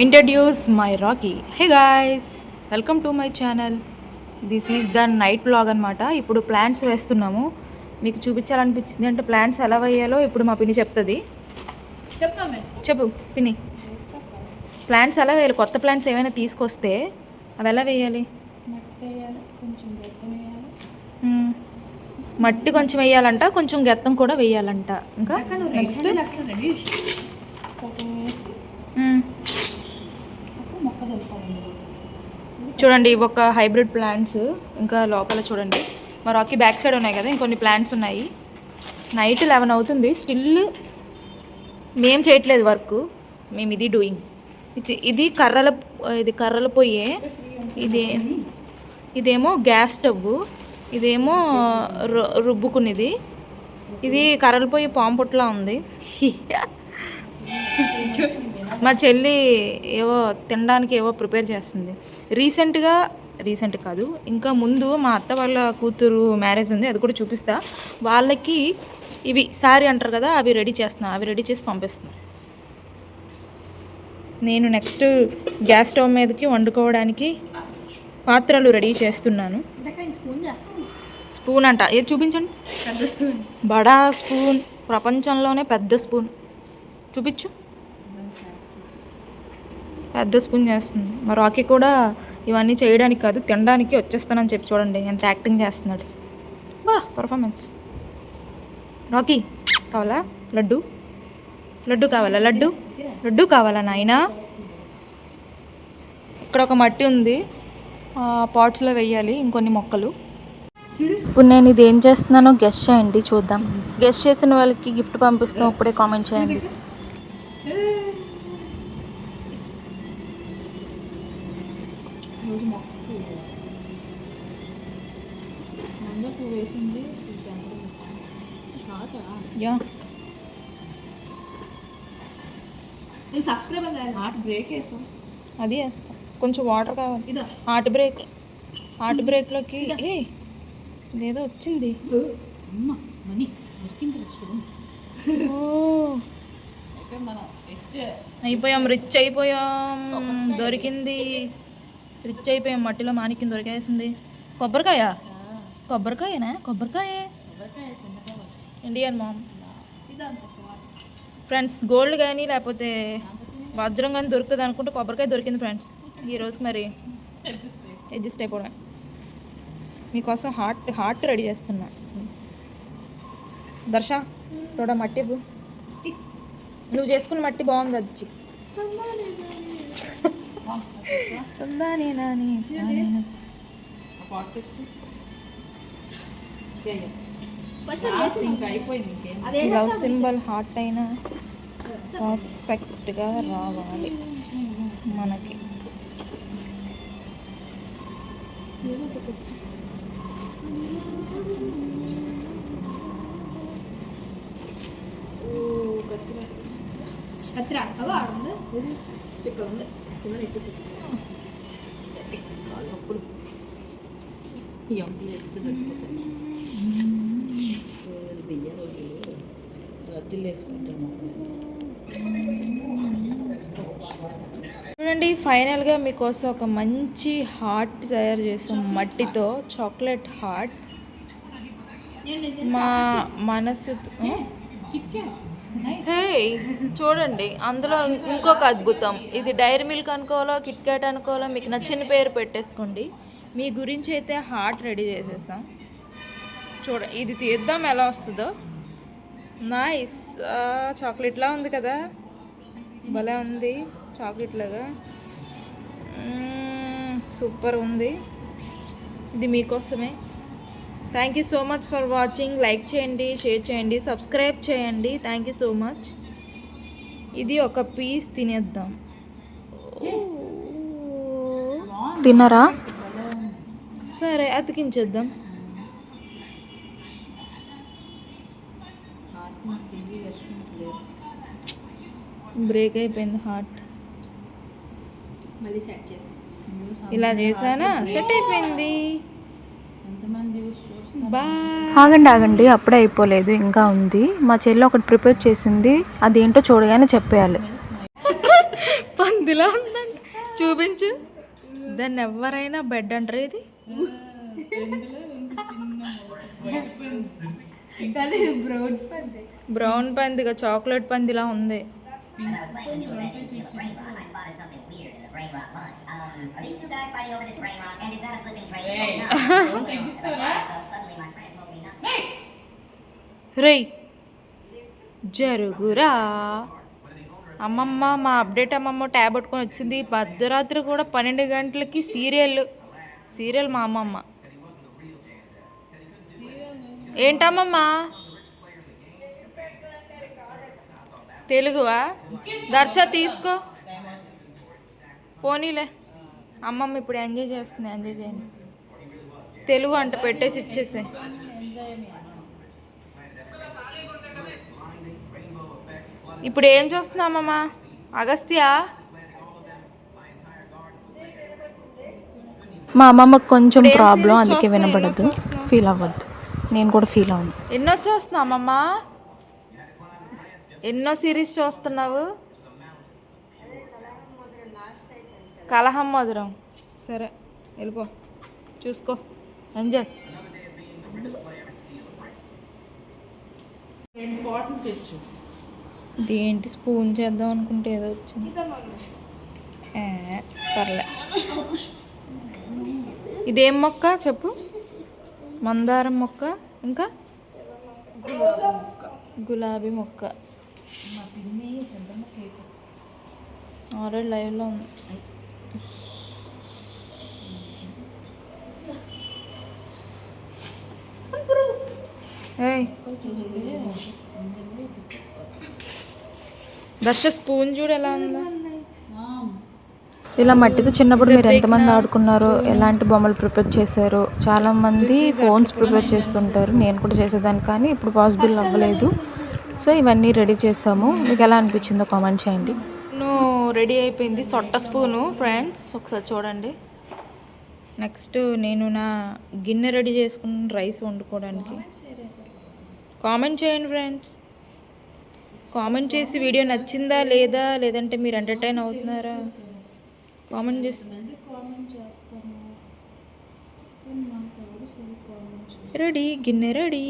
Introduce my Rocky hey guys welcome to my channel this is the night blog అనమాట ఇప్పుడు plants వేస్తున్నాము. మీకు చూపించాలనిపించింది అంటే ప్లాంట్స్ ఎలా వేయాలో ఇప్పుడు మా పిన్ని చెప్తుంది. చెప్పు పిన్ని. ప్లాంట్స్ ఎలా వేయాలి? కొత్త ప్లాంట్స్ ఏమైనా తీసుకొస్తే అవి ఎలా వేయాలి. మట్టి కొంచెం వేయాలంట కొంచెం గెత్తం కూడా వేయాలంట. ఇంకా నెక్స్ట్ చూడండి ఇవి ఒక హైబ్రిడ్ ప్లాంట్స్. ఇంకా లోపల చూడండి. మా రాకీ బ్యాక్ సైడ్ ఉన్నాయి కదా ఇంకొన్ని ప్లాంట్స్ ఉన్నాయి. నైట్ లెవెన్ అవుతుంది. స్టిల్ మేం చేయట్లేదు వర్క్. మేము ఇది డూయింగ్. ఇది ఇది కర్రల ఇది కర్రల పొయ్యే. ఇది ఇదేమో గ్యాస్ స్టవ్ ఇదేమో రు రుబ్బుకునేది. ఇది కర్రల పొయ్యి పాంపుట్లా ఉంది. మా చెల్లి ఏవో తినడానికి ఏవో ప్రిపేర్ చేస్తుంది. రీసెంట్గా రీసెంట్ కాదు ఇంకా ముందు మా అత్త వాళ్ళ కూతురు మ్యారేజ్ ఉంది అది కూడా చూపిస్తా. వాళ్ళకి ఇవి సారీ అంటారు కదా అవి రెడీ చేస్తున్నా అవి రెడీ చేసి పంపిస్తున్నా. నేను నెక్స్ట్ గ్యాస్ స్టవ్ మీదకి వండుకోవడానికి పాత్రలు రెడీ చేస్తున్నాను. స్పూన్ అంట ఏది చూపించండి? బడా స్పూన్ ప్రపంచంలోనే పెద్ద స్పూన్. చూపించు. పెద్ద స్పూన్ చేస్తుంది. మా రాకీ కూడా ఇవన్నీ చేయడానికి కాదు తినడానికి వచ్చేస్తానని చెప్పి చూడండి. ఎంత యాక్టింగ్ చేస్తున్నాడు. బా పర్ఫార్మెన్స్ రాకీ కావాలా? లడ్డు. లడ్డు కావాలా? లడ్డు. లడ్డు కావాలా నాయనా? ఇక్కడ ఒక మట్టి ఉంది. పాట్స్లో వేయాలి ఇంకొన్ని మొక్కలు. ఇప్పుడు నేను ఇది ఏం చేస్తున్నానో గెస్ట్ చేయండి చూద్దాం. గెస్ట్ చేసిన వాళ్ళకి గిఫ్ట్ పంపిస్తాం ఇప్పుడే కామెంట్ చేయండి. యా. నేను సబ్స్క్రైబర్ హార్ట్ బ్రేక్ వేసాం అది వేస్తా. కొంచెం వాటర్ కావాలి. ఇదా. Heart break. హార్ట్ బ్రేక్లోకి ఏ ఇదేదో వచ్చింది. మనీ. ఓ. అయిపోయాం రిచ్ అయిపోయాం. దొరికింది. రిచ్ అయిపోయాం. మట్టిలో మాణిక్యం దొరికేసింది. కొబ్బరికాయ? కొబ్బరికాయనా? కొబ్బరికాయ? ఇండియన్ మామ్ ఫ్రెండ్స్ గోల్డ్ కానీ లేకపోతే వజ్రం కానీ దొరుకుతుంది అనుకుంటే కొబ్బరికాయ దొరికింది ఫ్రెండ్స్ ఈ రోజుకి మరి అడ్జస్ట్ అయిపోవడం మీకోసం హార్ట్ హార్ట్ రెడీ చేస్తున్నా. దర్శ తోడ మట్టి. నువ్వు చేసుకున్న మట్టి బాగుంది అది నాని, లవ్ సింబల్ హార్ట్ అయినా పర్ఫెక్ట్గా రావాలి. మనకి. కత్తిర? అవా ఆడుంది? ఇక్కడ ఉంది. కింద నెట్టు రద్దులు వేసుకుంటాము చూడండి ఫైనల్గా మీకోసం ఒక మంచి హార్ట్ తయారు చేసాం మట్టితో చాక్లెట్ హార్ట్. మా మనసు హే చూడండి అందులో ఇంకొక అద్భుతం. ఇది డైరీ మిల్క్ అనుకోవాలో కిట్ క్యాట్ అనుకోవాలో మీకు నచ్చిన పేరు పెట్టేసుకోండి. మీ గురించి అయితే హార్ట్ రెడీ చేసేసాం చూడ ఇది తీద్దాం ఎలా వస్తుందో. నైస్ చాక్లెట్లా ఉంది కదా. భలే ఉంది చాక్లెట్ లాగా. సూపర్ ఉంది. ఇది మీకోసమే. Thank you so much for watching like చేయండి షేర్ చేయండి సబ్స్క్రైబ్ చేయండి. థ్యాంక్ యూ సో మచ్ ఇది ఒక పీస్ తినేద్దాం. తినరా సరే అతికించేద్దాం. బ్రేక్ అయిపోయింది హార్ట్. మళ్ళీ సెట్ చేసి ఇలా చేసానా సెట్ అయిపోయింది. ఆగండి ఆగండి అప్పుడే అయిపోలేదు ఇంకా ఉంది. మా చెల్లి ఒకటి ప్రిపేర్ చేసింది అదేంటో చూడగానే చెప్పేయాలి. పంది పందిలా ఉందండి చూపించు. దాన్ని ఎవరైనా బెడ్ అంటారు ఇది? బ్రౌన్ పంది. బ్రౌన్ పందిగా చాక్లెట్ పందిలా ఉంది. రై జరుగురా. అమ్మమ్మ మా అప్డేట్ అమ్మమ్మ ట్యాబ్ పట్టుకొని వచ్చింది. మధ్యరాత్రి కూడా పన్నెండు గంటలకి సీరియల్. సీరియల్ మా అమ్మమ్మ. ఏంటమ్మమ్మ? తెలుగువా? దర్శ తీసుకో. పోనీలే. అమ్మమ్మ ఇప్పుడు ఎంజాయ్ చేస్తుంది ఎంజాయ్ చేయండి. తెలుగు అంట పెట్టేసి ఇచ్చేసే ఇప్పుడు ఏం చూస్తున్నామమ్మా అగస్త్య? మా అమ్మమ్మకి కొంచెం ప్రాబ్లం అందుకే చూస్తున్నావు? ఫీల్ అవ్వద్దు. నేను కూడా ఫీల్ అవును ఎన్నో చూస్తున్నామమ్మా ఎన్నో సిరీస్ చూస్తున్నావు? కలహం మధురం. సరే వెళ్ళిపో. చూసుకో. ఎంజాయ్ తెచ్చు ఇదేంటి? స్పూన్ చేద్దాం అనుకుంటే ఏదో వచ్చింది. ఏ, పర్లే. ఇదేం మొక్క చెప్పు? మందారం మొక్క. ఇంకా? గులాబీ మొక్క. ఆల్రెడీ లైవ్లో ఉంది. దర్శ స్పూన్ చూడు ఎలా ఉందా. ఇలా మట్టితో చిన్నప్పుడు మీరు ఎంతమంది ఆడుకున్నారో ఎలాంటి బొమ్మలు ప్రిపేర్ చేశారో చాలా మంది ఫోన్స్ ప్రిపేర్ చేస్తుంటారు. నేను కూడా చేసేదాన్ని కానీ ఇప్పుడు పాసిబుల్ అవ్వలేదు. సో ఇవన్నీ రెడీ చేసాము మీకు ఎలా అనిపించిందో కామెంట్ చేయండి. రెడీ అయిపోయింది సొట్ట స్పూను ఫ్రెండ్స్. ఒకసారి చూడండి. నెక్స్ట్ నేను నా గిన్నె రెడీ చేసుకున్న రైస్ వండుకోవడానికి. కామెంట్ చేయండి ఫ్రెండ్స్. కామెంట్ చేసి వీడియో నచ్చిందా లేదా లేదంటే మీరు ఎంటర్టైన్ అవుతున్నారా? కామెంట్ చేస్తే. రెడీ గిన్నె రెడీ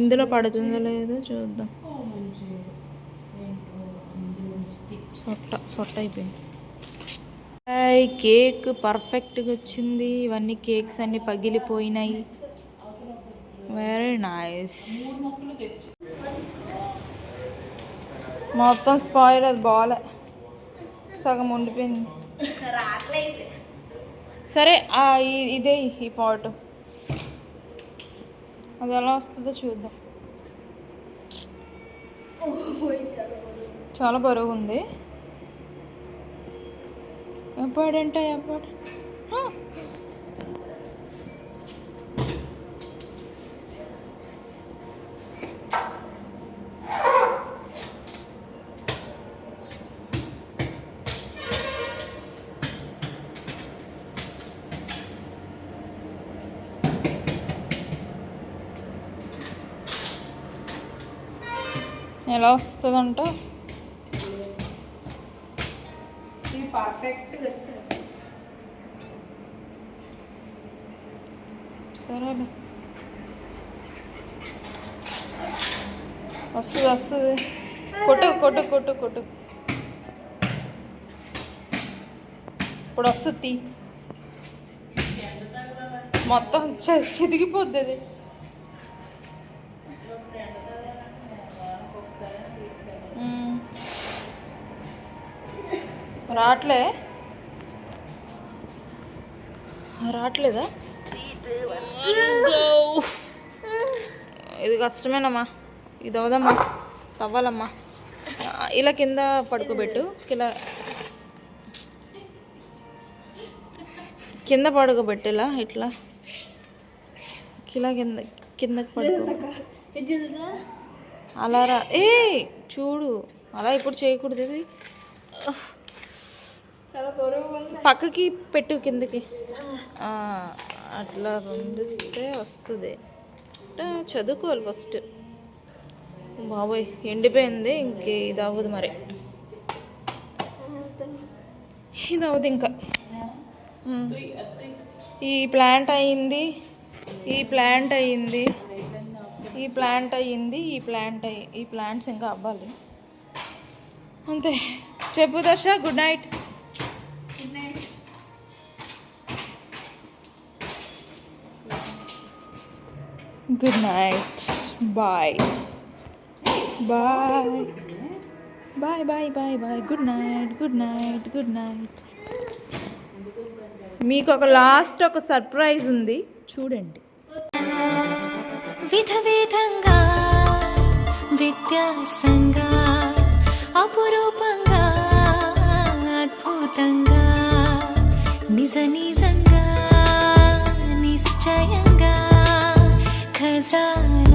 ఇందులో పడుతుందో లేదో చూద్దాం. సొట్ట సొట్ట అయిపోయింది. కేక్ పర్ఫెక్ట్గా వచ్చింది. ఇవన్నీ కేక్స్ అన్నీ పగిలిపోయినాయి. వెరీ నైస్ మొత్తం స్పాయిల్ అది బాలే. సగం ఉండిపోయింది. సరే ఇదే ఈ పాట్ అది ఎలా వస్తుందో చూద్దాం. చాలా బరువు ఉంది. ఎప్పుడంటే ఎప్పుడు ఎలా వస్తుందంట? సరేలే. వస్తుంది వస్తుంది. కొట్టు కొట్టు కొట్టు కొట్టు. ఇప్పుడు వస్తుంది. మొత్తం చె- చిదిగిపోద్ది అది. రావట్లే రావట్లేదా ఇది కష్టమేనమ్మా. ఇది అవదమ్మా. తవ్వాలమ్మా. ఇలా కింద పడుకోబెట్టు. ఇలా కింద పడుకోబెట్టేలా ఇట్లా. ఇలా కింద కిందకి పడుకో. అలా రా ఏ చూడు. అలా ఇప్పుడు చేయకూడదు ఇది. పక్కకి పెట్టు కిందకి. అట్లా పంపిస్తే వస్తుంది. చదువుకోవాలి ఫస్ట్. బాబోయ్ ఎండిపోయింది. ఇంక ఇది అవ్వదు మరి. ఇది అవ్వదు ఇంకా. ఈ ప్లాంట్ అయ్యింది ఈ ప్లాంట్ అయ్యింది. ఈ ప్లాంట్ అయ్యింది ఈ ప్లాంట్ అయ్యి ఈ ప్లాంట్స్ ఇంకా అవ్వాలి. అంతే. చెప్పు దర్శ good night. Good night. Bye. Bye. Bye bye bye bye. Good night good night good night. మీకు ఒక లాస్ట్ ఒక సర్ప్రైజ్ ఉంది. చూడండి. విధ విధంగా వ్యత్యాసంగా అపురూపంగా అద్భుతంగా నిజ నిజంగా నిశ్చయంగా ఖజానా